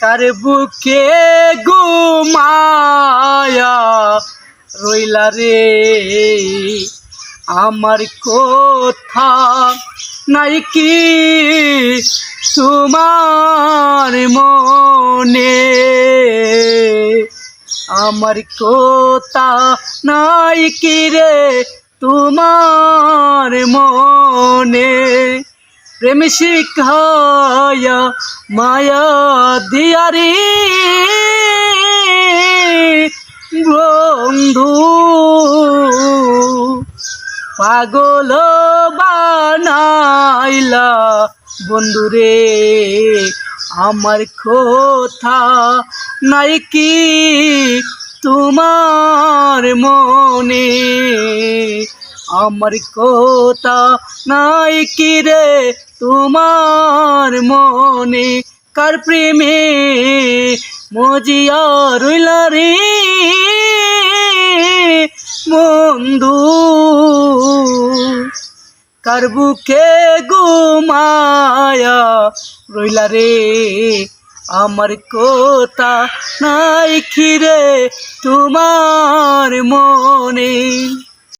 কার বুকে গুমায়া রইলা রে। আমার কথা নাই কি তোমার মনে? আমার কথা নাই কি রে তোমার মনে? প্রেম শিখায়া মায়া দিয়ারি। বন্ধু পাগল বানাইলা বন্ধুরে আমার কথা নাই কি তোমার মনে? আমার কথা নাই কি রে তোমার মনে? কার প্রেমে মজিয়া রইলা রে? বন্ধু, কার বুকে গুমায়া রইলা রে? আমার কথা নাই খিরে তোমার মনে?